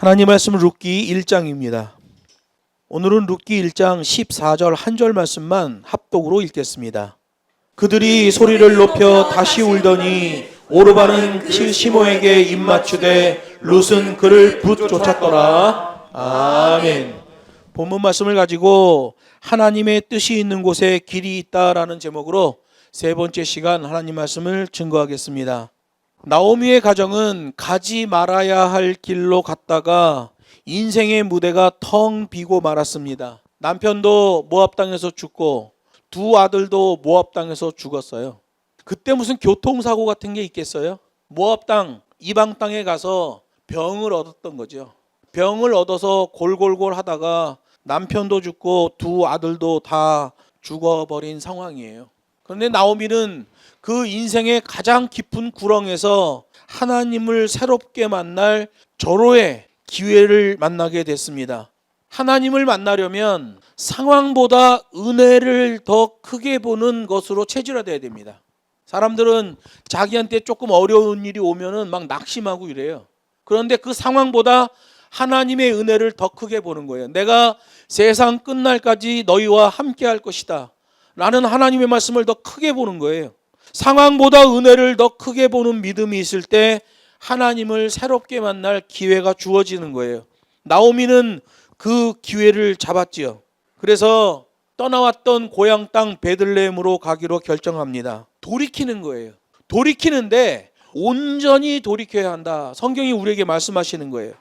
하나님 말씀 룻기 1장입니다. 오늘은 룻기 1장 14절 한 절 말씀만 합독으로 읽겠습니다. 그들이 소리를 높여 다시 울더니 오르바는 시모에게 입맞추되 룻은 그를 붙쫓았더라. 아멘. 본문 말씀을 가지고 하나님의 뜻이 있는 곳에 길이 있다라는 제목으로 세 번째 시간 하나님 말씀을 증거하겠습니다. 나오미의 가정은 가지 말아야 할 길로 갔다가 인생의 무대가 텅 비고 말았습니다. 남편도 모압 땅에서 죽고 두 아들도 모압 땅에서 죽었어요. 그때 무슨 교통사고 같은 게 있겠어요? 모압 땅, 이방 땅에 가서 병을 얻었던 거죠. 병을 얻어서 골골골 하다가 남편도 죽고 두 아들도 다 죽어버린 상황이에요. 그런데 나오미는 그 인생의 가장 깊은 구렁에서 하나님을 새롭게 만날 절호의 기회를 만나게 됐습니다. 하나님을 만나려면 상황보다 은혜를 더 크게 보는 것으로 체질화돼야 됩니다. 사람들은 자기한테 조금 어려운 일이 오면은 막 낙심하고 이래요. 그런데 그 상황보다 하나님의 은혜를 더 크게 보는 거예요. 내가 세상 끝날까지 너희와 함께 할 것이다. 라는 하나님의 말씀을 더 크게 보는 거예요. 상황보다 은혜를 더 크게 보는 믿음이 있을 때 하나님을 새롭게 만날 기회가 주어지는 거예요. 나오미는 그 기회를 잡았지요. 그래서 떠나왔던 고향 땅 베들레헴으로 가기로 결정합니다. 돌이키는 거예요. 돌이키는데 온전히 돌이켜야 한다. 성경이 우리에게 말씀하시는 거예요.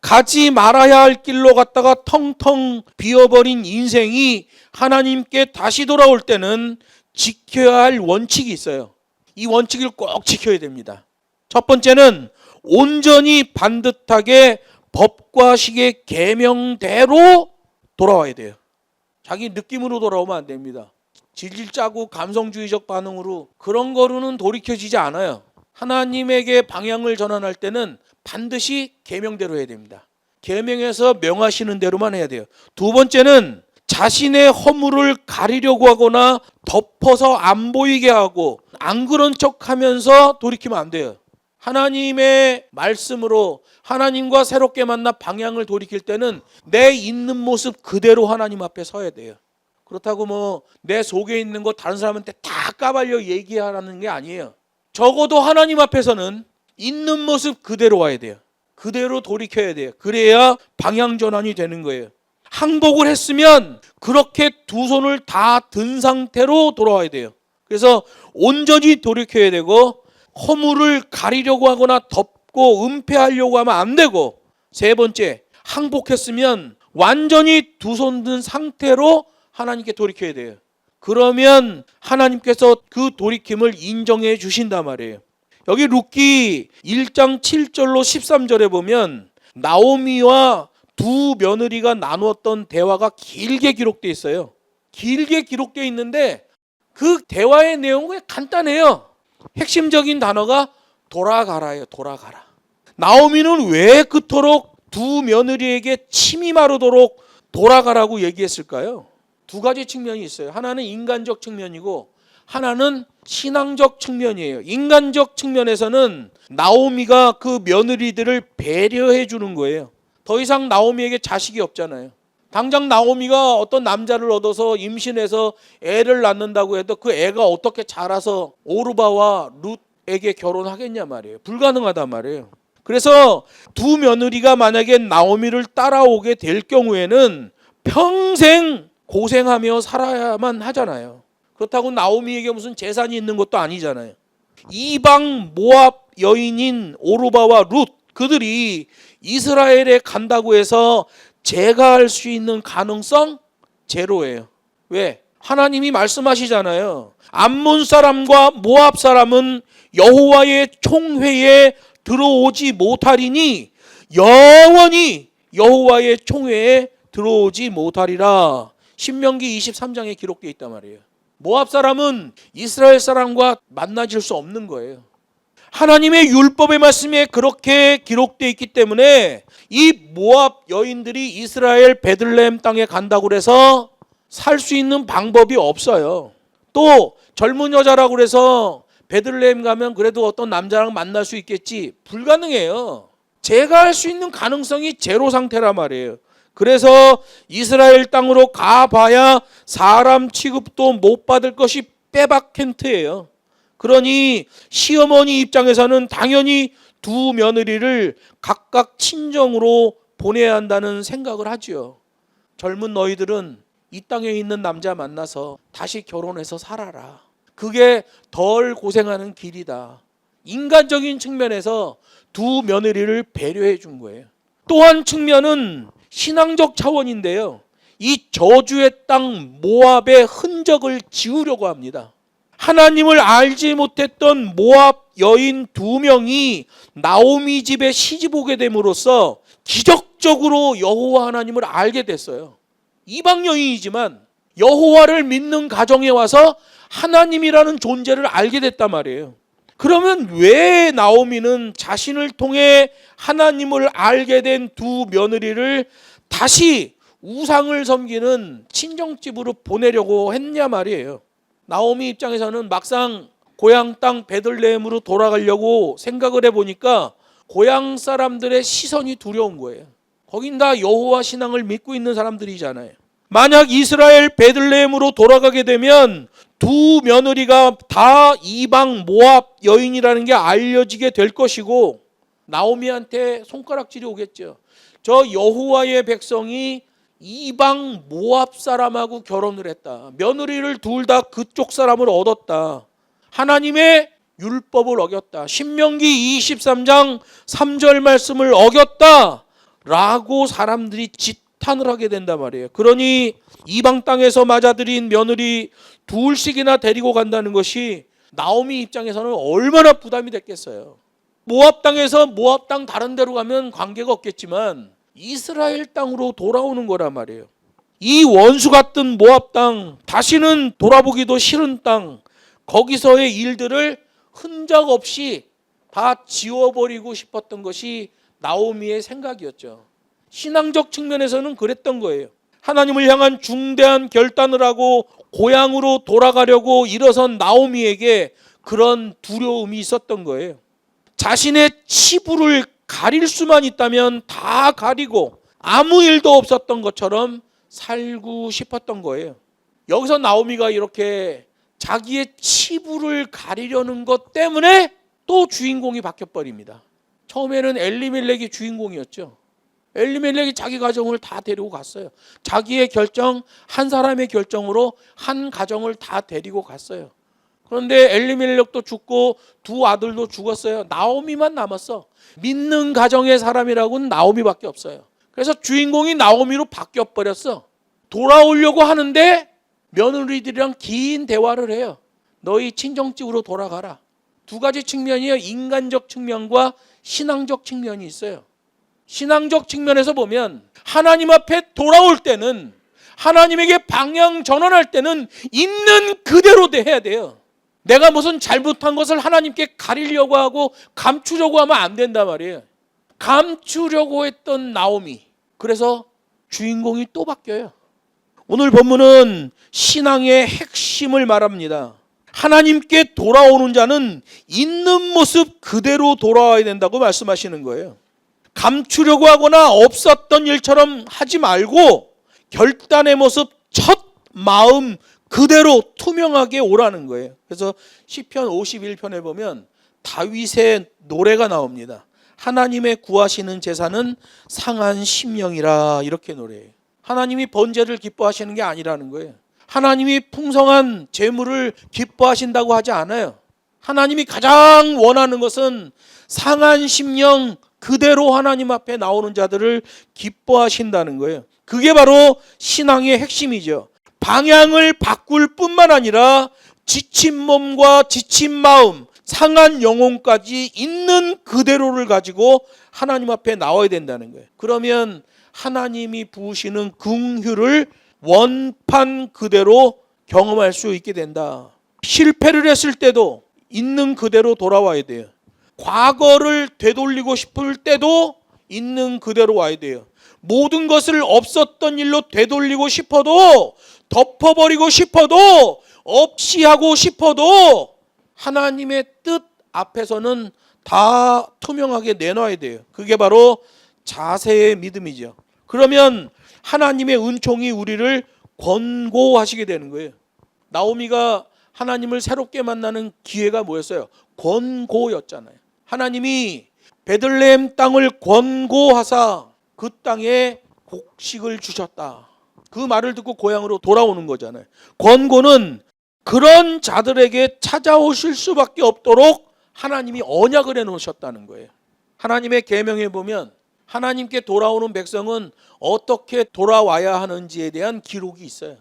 가지 말아야 할 길로 갔다가 텅텅 비어버린 인생이 하나님께 다시 돌아올 때는 지켜야 할 원칙이 있어요. 이 원칙을 꼭 지켜야 됩니다. 첫 번째는 온전히 반듯하게 법과 식의 계명대로 돌아와야 돼요. 자기 느낌으로 돌아오면 안 됩니다. 질질 짜고 감성주의적 반응으로 그런 거로는 돌이켜지지 않아요. 하나님에게 방향을 전환할 때는 반드시 계명대로 해야 됩니다. 계명에서 명하시는 대로만 해야 돼요. 두 번째는 자신의 허물을 가리려고 하거나 덮어서 안 보이게 하고 안 그런 척 하면서 돌이키면 안 돼요. 하나님의 말씀으로 하나님과 새롭게 만나 방향을 돌이킬 때는 내 있는 모습 그대로 하나님 앞에 서야 돼요. 그렇다고 뭐 내 속에 있는 거 다른 사람한테 다 까발려 얘기하라는 게 아니에요. 적어도 하나님 앞에서는 있는 모습 그대로 와야 돼요. 그대로 돌이켜야 돼요. 그래야 방향 전환이 되는 거예요. 항복을 했으면 그렇게 두 손을 다 든 상태로 돌아와야 돼요. 그래서 온전히 돌이켜야 되고 허물을 가리려고 하거나 덮고 은폐하려고 하면 안 되고 세 번째 항복했으면 완전히 두 손 든 상태로 하나님께 돌이켜야 돼요. 그러면 하나님께서 그 돌이킴을 인정해 주신단 말이에요. 여기 룻기 1장 7절로 13절에 보면 나오미와 두 며느리가 나누었던 대화가 길게 기록되어 있어요. 길게 기록되어 있는데 그 대화의 내용은 간단해요. 핵심적인 단어가 돌아가라예요. 돌아가라. 나오미는 왜 그토록 두 며느리에게 침이 마르도록 돌아가라고 얘기했을까요? 두 가지 측면이 있어요. 하나는 인간적 측면이고 하나는 신앙적 측면이에요. 인간적 측면에서는 나오미가 그 며느리들을 배려해 주는 거예요. 더 이상 나오미에게 자식이 없잖아요. 당장 나오미가 어떤 남자를 얻어서 임신해서 애를 낳는다고 해도 그 애가 어떻게 자라서 오르바와 룻에게 결혼하겠냐 말이에요. 불가능하단 말이에요. 그래서 두 며느리가 만약에 나오미를 따라오게 될 경우에는 평생 고생하며 살아야만 하잖아요. 그렇다고 나오미에게 무슨 재산이 있는 것도 아니잖아요. 이방 모압 여인인 오르바와 룻 그들이 이스라엘에 간다고 해서 제가 할 수 있는 가능성 제로예요. 왜? 하나님이 말씀하시잖아요. 암몬 사람과 모압 사람은 여호와의 총회에 들어오지 못하리니 영원히 여호와의 총회에 들어오지 못하리라. 신명기 23장에 기록되어 있단 말이에요. 모압 사람은 이스라엘 사람과 만나질 수 없는 거예요. 하나님의 율법의 말씀에 그렇게 기록되어 있기 때문에 이 모압 여인들이 이스라엘 베들레헴 땅에 간다고 그래서 살 수 있는 방법이 없어요. 또 젊은 여자라고 그래서 베들레헴 가면 그래도 어떤 남자랑 만날 수 있겠지 불가능해요. 제가 할 수 있는 가능성이 제로 상태란 말이에요. 그래서 이스라엘 땅으로 가봐야 사람 취급도 못 받을 것이 빼박켄트예요. 그러니 시어머니 입장에서는 당연히 두 며느리를 각각 친정으로 보내야 한다는 생각을 하지요. 젊은 너희들은 이 땅에 있는 남자 만나서 다시 결혼해서 살아라. 그게 덜 고생하는 길이다. 인간적인 측면에서 두 며느리를 배려해 준 거예요. 또한 측면은 신앙적 차원인데요. 이 저주의 땅 모압의 흔적을 지우려고 합니다. 하나님을 알지 못했던 모압 여인 두 명이 나오미 집에 시집 오게 됨으로써 기적적으로 여호와 하나님을 알게 됐어요. 이방 여인이지만 여호와를 믿는 가정에 와서 하나님이라는 존재를 알게 됐단 말이에요. 그러면 왜 나오미는 자신을 통해 하나님을 알게 된 두 며느리를 다시 우상을 섬기는 친정집으로 보내려고 했냐 말이에요. 나오미 입장에서는 막상 고향 땅 베들레헴으로 돌아가려고 생각을 해보니까 고향 사람들의 시선이 두려운 거예요. 거긴 다 여호와 신앙을 믿고 있는 사람들이잖아요. 만약 이스라엘 베들레헴으로 돌아가게 되면 두 며느리가 다 이방 모압 여인이라는 게 알려지게 될 것이고 나오미한테 손가락질이 오겠죠. 저 여호와의 백성이 이방 모압 사람하고 결혼을 했다. 며느리를 둘 다 그쪽 사람을 얻었다. 하나님의 율법을 어겼다. 신명기 23장 3절 말씀을 어겼다. 라고 사람들이 지탄을 하게 된단 말이에요. 그러니 이방 땅에서 맞아들인 며느리 둘씩이나 데리고 간다는 것이 나오미 입장에서는 얼마나 부담이 됐겠어요. 모압 땅에서 모압 땅 다른 데로 가면 관계가 없겠지만 이스라엘 땅으로 돌아오는 거란 말이에요. 이 원수 같은 모압 땅, 다시는 돌아보기도 싫은 땅, 거기서의 일들을 흔적 없이 다 지워버리고 싶었던 것이 나오미의 생각이었죠. 신앙적 측면에서는 그랬던 거예요. 하나님을 향한 중대한 결단을 하고 고향으로 돌아가려고 일어선 나오미에게 그런 두려움이 있었던 거예요. 자신의 치부를 가릴 수만 있다면 다 가리고 아무 일도 없었던 것처럼 살고 싶었던 거예요. 여기서 나오미가 이렇게 자기의 치부를 가리려는 것 때문에 또 주인공이 바뀌어 버립니다. 처음에는 엘리멜렉이 주인공이었죠. 엘리멜렉이 자기 가정을 다 데리고 갔어요. 자기의 결정, 한 사람의 결정으로 한 가정을 다 데리고 갔어요. 그런데 엘리멜렉도 죽고 두 아들도 죽었어요. 나오미만 남았어. 믿는 가정의 사람이라고는 나오미밖에 없어요. 그래서 주인공이 나오미로 바뀌어 버렸어. 돌아오려고 하는데 며느리들이랑 긴 대화를 해요. 너희 친정집으로 돌아가라. 두 가지 측면이에요. 인간적 측면과 신앙적 측면이 있어요. 신앙적 측면에서 보면 하나님 앞에 돌아올 때는 하나님에게 방향 전환할 때는 있는 그대로 해야 돼요. 내가 무슨 잘못한 것을 하나님께 가리려고 하고 감추려고 하면 안 된단 말이에요. 감추려고 했던 나오미. 그래서 주인공이 또 바뀌어요. 오늘 본문은 신앙의 핵심을 말합니다. 하나님께 돌아오는 자는 있는 모습 그대로 돌아와야 된다고 말씀하시는 거예요. 감추려고 하거나 없었던 일처럼 하지 말고 결단의 모습 첫 마음 그대로 투명하게 오라는 거예요. 그래서 시편 51편에 보면 다윗의 노래가 나옵니다. 하나님의 구하시는 제사는 상한 심령이라 이렇게 노래해요. 하나님이 번제를 기뻐하시는 게 아니라는 거예요. 하나님이 풍성한 재물을 기뻐하신다고 하지 않아요. 하나님이 가장 원하는 것은 상한 심령 그대로 하나님 앞에 나오는 자들을 기뻐하신다는 거예요. 그게 바로 신앙의 핵심이죠. 방향을 바꿀 뿐만 아니라 지친 몸과 지친 마음, 상한 영혼까지 있는 그대로를 가지고 하나님 앞에 나와야 된다는 거예요. 그러면 하나님이 부으시는 긍휼을 원판 그대로 경험할 수 있게 된다. 실패를 했을 때도 있는 그대로 돌아와야 돼요. 과거를 되돌리고 싶을 때도 있는 그대로 와야 돼요. 모든 것을 없었던 일로 되돌리고 싶어도 덮어버리고 싶어도 없이 하고 싶어도 하나님의 뜻 앞에서는 다 투명하게 내놔야 돼요. 그게 바로 자세의 믿음이죠. 그러면 하나님의 은총이 우리를 권고하시게 되는 거예요. 나오미가 하나님을 새롭게 만나는 기회가 뭐였어요? 권고였잖아요. 하나님이 베들레헴 땅을 권고하사 그 땅에 곡식을 주셨다. 그 말을 듣고 고향으로 돌아오는 거잖아요. 권고는 그런 자들에게 찾아오실 수밖에 없도록 하나님이 언약을 해 놓으셨다는 거예요. 하나님의 계명에 보면 하나님께 돌아오는 백성은 어떻게 돌아와야 하는지에 대한 기록이 있어요.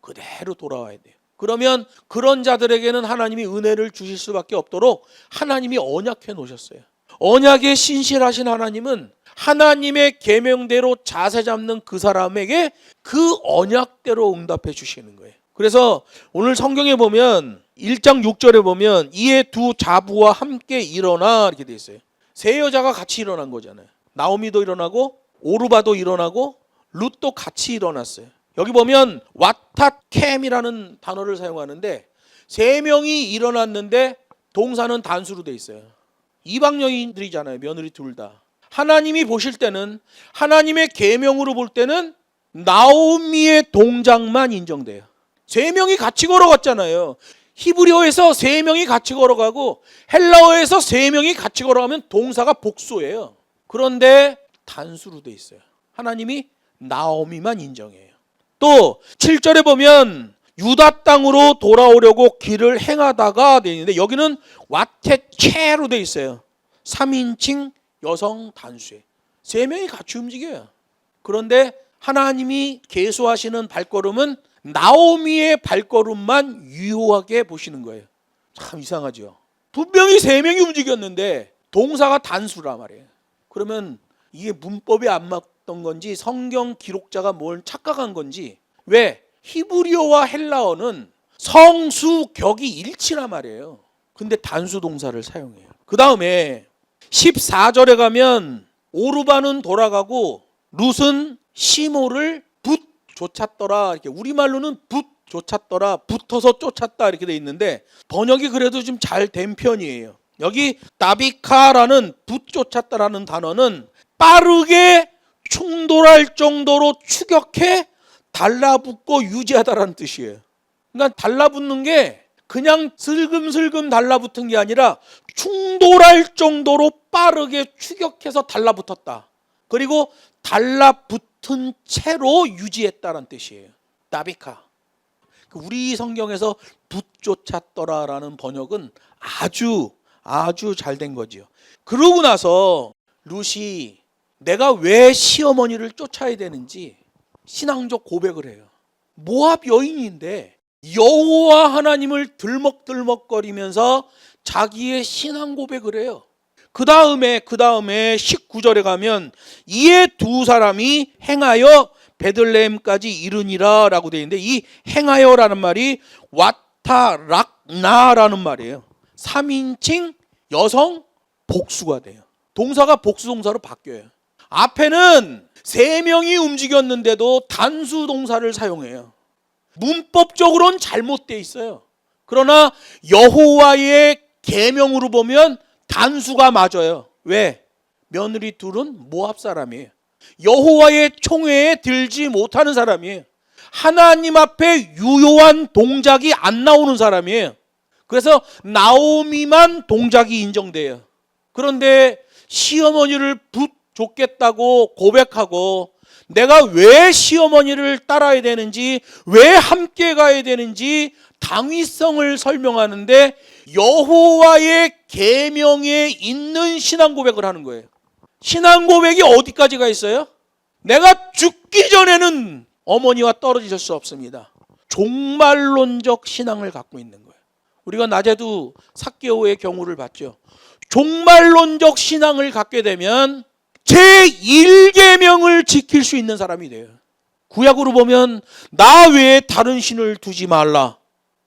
그대로 돌아와야 돼요. 그러면 그런 자들에게는 하나님이 은혜를 주실 수밖에 없도록 하나님이 언약해 놓으셨어요. 언약에 신실하신 하나님은 하나님의 계명대로 자세 잡는 그 사람에게 그 언약대로 응답해 주시는 거예요. 그래서 오늘 성경에 보면 1장 6절에 보면 이에 두 자부와 함께 일어나 이렇게 돼 있어요. 세 여자가 같이 일어난 거잖아요. 나오미도 일어나고 오르바도 일어나고 룻도 같이 일어났어요. 여기 보면 와타캠이라는 단어를 사용하는데 세 명이 일어났는데 동사는 단수로 돼 있어요. 이방 여인들이잖아요. 며느리 둘 다. 하나님이 보실 때는 하나님의 계명으로 볼 때는 나오미의 동작만 인정돼요. 세 명이 같이 걸어갔잖아요. 히브리어에서 세 명이 같이 걸어가고 헬라어에서 세 명이 같이 걸어가면 동사가 복수예요. 그런데 단수로 돼 있어요. 하나님이 나오미만 인정해요. 또 7절에 보면 유다 땅으로 돌아오려고 길을 행하다가 돼 있는데 여기는 와테체로 돼 있어요. 3인칭 여성 단수에 세 명이 같이 움직여요. 그런데 하나님이 계수하시는 발걸음은 나오미의 발걸음만 유효하게 보시는 거예요. 참 이상하죠. 분명히 세 명이 움직였는데 동사가 단수라 말이에요. 그러면 이게 문법이 안 맞던 건지 성경 기록자가 뭘 착각한 건지 왜 히브리어와 헬라어는 성수 격이 일치란 말이에요. 근데 단수 동사를 사용해요. 그 다음에 14절에 가면 오르바는 돌아가고 룻은 시모를 붓 쫓았더라 이렇게 우리말로는 붓 쫓았더라 붙어서 쫓았다 이렇게 돼 있는데 번역이 그래도 좀 잘 된 편이에요. 여기 나비카라는 붙 쫓았다라는 단어는 빠르게 충돌할 정도로 추격해 달라붙고 유지하다라는 뜻이에요. 그러니까 달라붙는 게 그냥 슬금슬금 달라붙은 게 아니라 충돌할 정도로 빠르게 추격해서 달라붙었다. 그리고 달라붙은 채로 유지했다는 뜻이에요. 나비카. 우리 성경에서 붙쫓았더라라는 번역은 아주 아주 잘 된 거지요. 그러고 나서 루시 내가 왜 시어머니를 쫓아야 되는지 신앙적 고백을 해요. 모압 여인인데 여호와 하나님을 들먹들먹거리면서 자기의 신앙 고백을 해요. 그 다음에 그 다음에 19절에 가면 이에 두 사람이 행하여 베들레헴까지 이르니라라고 되어 있는데 이 행하여라는 말이 와타락나라는 말이에요. 3인칭 여성 복수가 돼요. 동사가 복수 동사로 바뀌어요. 앞에는 세 명이 움직였는데도 단수 동사를 사용해요. 문법적으로는 잘못돼 있어요. 그러나 여호와의 계명으로 보면 단수가 맞아요. 왜? 며느리 둘은 모압 사람이에요. 여호와의 총회에 들지 못하는 사람이에요. 하나님 앞에 유효한 동작이 안 나오는 사람이에요. 그래서 나오미만 동작이 인정돼요. 그런데 시어머니를 붙줬겠다고 고백하고 내가 왜 시어머니를 따라야 되는지, 왜 함께 가야 되는지 당위성을 설명하는데 여호와의 계명에 있는 신앙 고백을 하는 거예요. 신앙 고백이 어디까지가 있어요? 내가 죽기 전에는 어머니와 떨어질 수 없습니다. 종말론적 신앙을 갖고 있는 거예요. 우리가 낮에도 사개오의 경우를 봤죠. 종말론적 신앙을 갖게 되면 제1계명을 지킬 수 있는 사람이 돼요. 구약으로 보면 나 외에 다른 신을 두지 말라.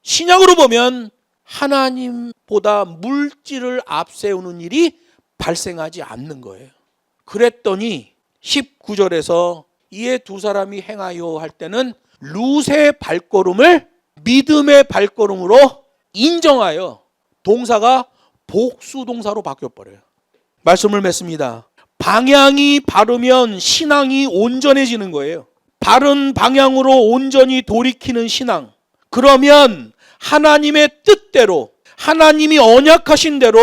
신약으로 보면 하나님보다 물질을 앞세우는 일이 발생하지 않는 거예요. 그랬더니 19절에서 이에 두 사람이 행하여 할 때는 룻의 발걸음을 믿음의 발걸음으로 인정하여 동사가 복수 동사로 바뀌어 버려요. 말씀을 맺습니다. 방향이 바르면 신앙이 온전해지는 거예요. 바른 방향으로 온전히 돌이키는 신앙. 그러면 하나님의 뜻대로 하나님이 언약하신 대로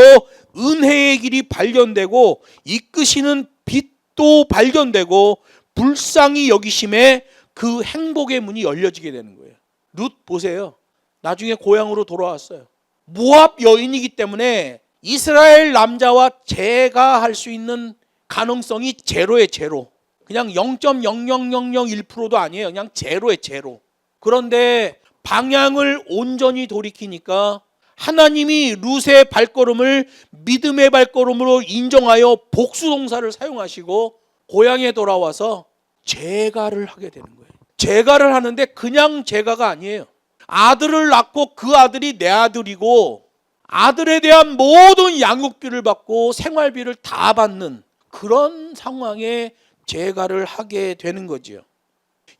은혜의 길이 발견되고 이끄시는 빛도 발견되고 불쌍히 여기심에 그 행복의 문이 열려지게 되는 거예요. 룻 보세요. 나중에 고향으로 돌아왔어요. 모압 여인이기 때문에 이스라엘 남자와 제가 할 수 있는 가능성이 제로의 제로. 그냥 0.00001%도 아니에요. 그냥 제로의 제로. 그런데 방향을 온전히 돌이키니까 하나님이 룻의 발걸음을 믿음의 발걸음으로 인정하여 복수동사를 사용하시고 고향에 돌아와서 제가를 하게 되는 거예요. 제가를 하는데 그냥 제가가 아니에요. 아들을 낳고 그 아들이 내 아들이고 아들에 대한 모든 양육비를 받고 생활비를 다 받는 그런 상황에 제가를 하게 되는 거지요.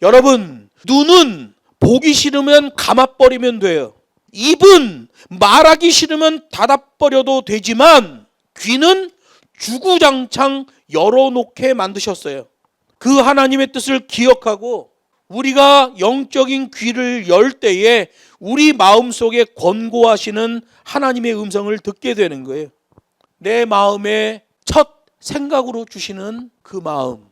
여러분, 눈은 보기 싫으면 감아버리면 돼요. 입은 말하기 싫으면 닫아버려도 되지만 귀는 주구장창 열어놓게 만드셨어요. 그 하나님의 뜻을 기억하고 우리가 영적인 귀를 열 때에 우리 마음 속에 권고하시는 하나님의 음성을 듣게 되는 거예요. 내 마음의 첫 생각으로 주시는 그 마음.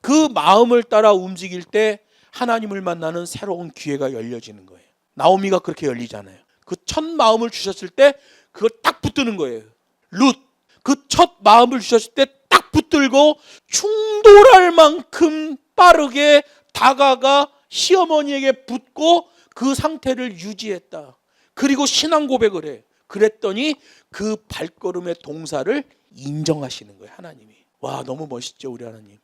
그 마음을 따라 움직일 때 하나님을 만나는 새로운 기회가 열려지는 거예요. 나오미가 그렇게 열리잖아요. 그 첫 마음을 주셨을 때 그걸 딱 붙드는 거예요. 룻. 그 첫 마음을 주셨을 때 딱 붙들고 충돌할 만큼 빠르게 다가가 시어머니에게 붙고 그 상태를 유지했다. 그리고 신앙 고백을 해. 그랬더니 그 발걸음의 동사를 인정하시는 거예요. 하나님이. 와, 너무 멋있죠, 우리 하나님.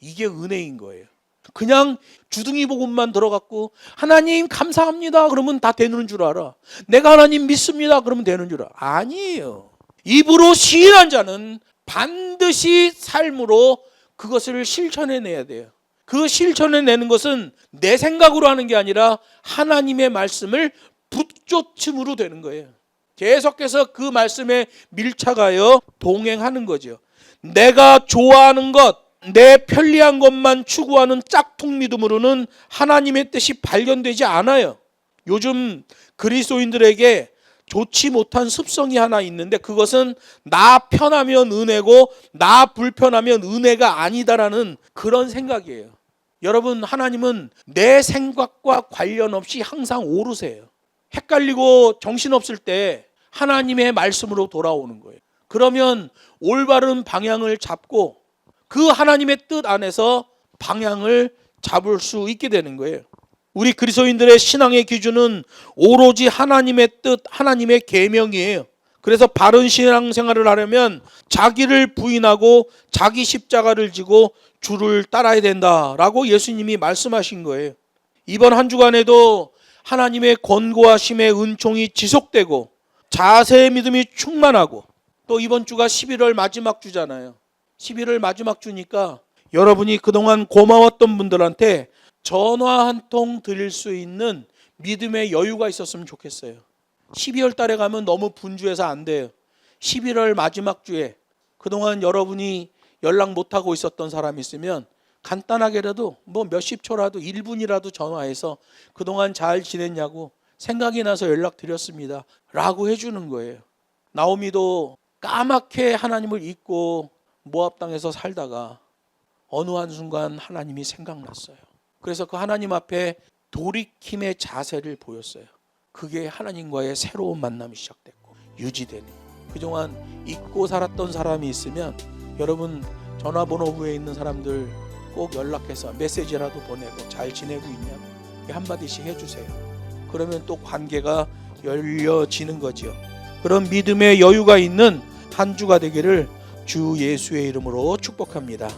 이게 은혜인 거예요. 그냥 주둥이 복음만 들어갔고 하나님 감사합니다. 그러면 다 되는 줄 알아. 내가 하나님 믿습니다. 그러면 되는 줄 알아. 아니에요. 입으로 시인한 자는 반드시 삶으로 그것을 실천해 내야 돼요. 그 실천해 내는 것은 내 생각으로 하는 게 아니라 하나님의 말씀을 붙쫓음으로 되는 거예요. 계속해서 그 말씀에 밀착하여 동행하는 거죠. 내가 좋아하는 것, 내 편리한 것만 추구하는 짝퉁 믿음으로는 하나님의 뜻이 발견되지 않아요. 요즘 그리스도인들에게 좋지 못한 습성이 하나 있는데 그것은 나 편하면 은혜고 나 불편하면 은혜가 아니다라는 그런 생각이에요. 여러분 하나님은 내 생각과 관련 없이 항상 오르세요. 헷갈리고 정신없을 때 하나님의 말씀으로 돌아오는 거예요. 그러면 올바른 방향을 잡고 그 하나님의 뜻 안에서 방향을 잡을 수 있게 되는 거예요. 우리 그리스도인들의 신앙의 기준은 오로지 하나님의 뜻, 하나님의 계명이에요. 그래서 바른 신앙생활을 하려면 자기를 부인하고 자기 십자가를 지고 주를 따라야 된다라고 예수님이 말씀하신 거예요. 이번 한 주간에도 하나님의 권고하심의 은총이 지속되고 자세의 믿음이 충만하고 또 이번 주가 11월 마지막 주잖아요. 11월 마지막 주니까 여러분이 그동안 고마웠던 분들한테 전화 한 통 드릴 수 있는 믿음의 여유가 있었으면 좋겠어요. 12월 달에 가면 너무 분주해서 안 돼요. 11월 마지막 주에 그동안 여러분이 연락 못 하고 있었던 사람이 있으면 간단하게라도 뭐 몇십 초라도 1분이라도 전화해서 그동안 잘 지냈냐고 생각이 나서 연락 드렸습니다. 라고 해주는 거예요. 나오미도 까맣게 하나님을 잊고 모압 땅에서 살다가 어느 한순간 하나님이 생각났어요. 그래서 그 하나님 앞에 돌이킴의 자세를 보였어요. 그게 하나님과의 새로운 만남이 시작됐고 유지되는. 그동안 잊고 살았던 사람이 있으면 여러분 전화번호 부에 있는 사람들 꼭 연락해서 메시지라도 보내고 잘 지내고 있냐 한마디씩 해주세요. 그러면 또 관계가 열려지는 거지요. 그런 믿음의 여유가 있는 한 주가 되기를 주 예수의 이름으로 축복합니다.